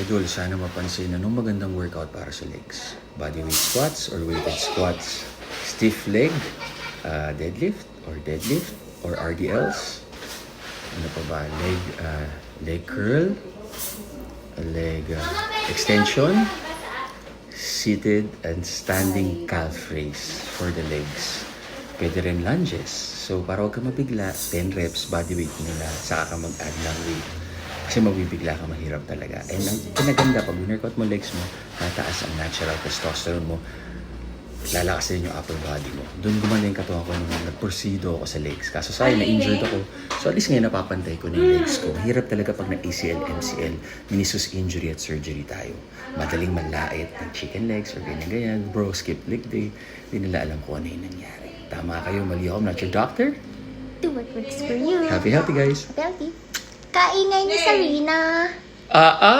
idol, sana mapansin na nung magandang workout para sa legs. Bodyweight squats or weighted squats. Stiff leg, uh, deadlift or deadlift or RDLs. Ano pa ba? Leg, uh, leg curl, leg uh, extension, seated and standing calf raise for the legs. Pwede rin lunges. So, para huwag ka mabigla, 10 reps, body weight nila, saka ka mag-add ng weight. Kasi mabibigla ka, mahirap talaga. And ang pinaganda, pag winnercount mo legs mo, tataas ang natural testosterone mo, lalakas din yung upper body mo. Doon gumanda yung katawan ko nung nagporsido ako sa legs. Kaso sa na-injured ako. So at least ngayon napapantay ko na yung legs ko. Mahirap talaga pag na-ACL, MCL, meniscus injury at surgery tayo. Madaling malait ng chicken legs or ganyan-ganyan. Bro, skip leg day. Hindi nila alam kung ano yung nangyari. Tama kayo, mali ako. I'm not your doctor. Do what works for you. Happy, happy guys. Happy, healthy. Kaingay ni Sarina. Ah, ah!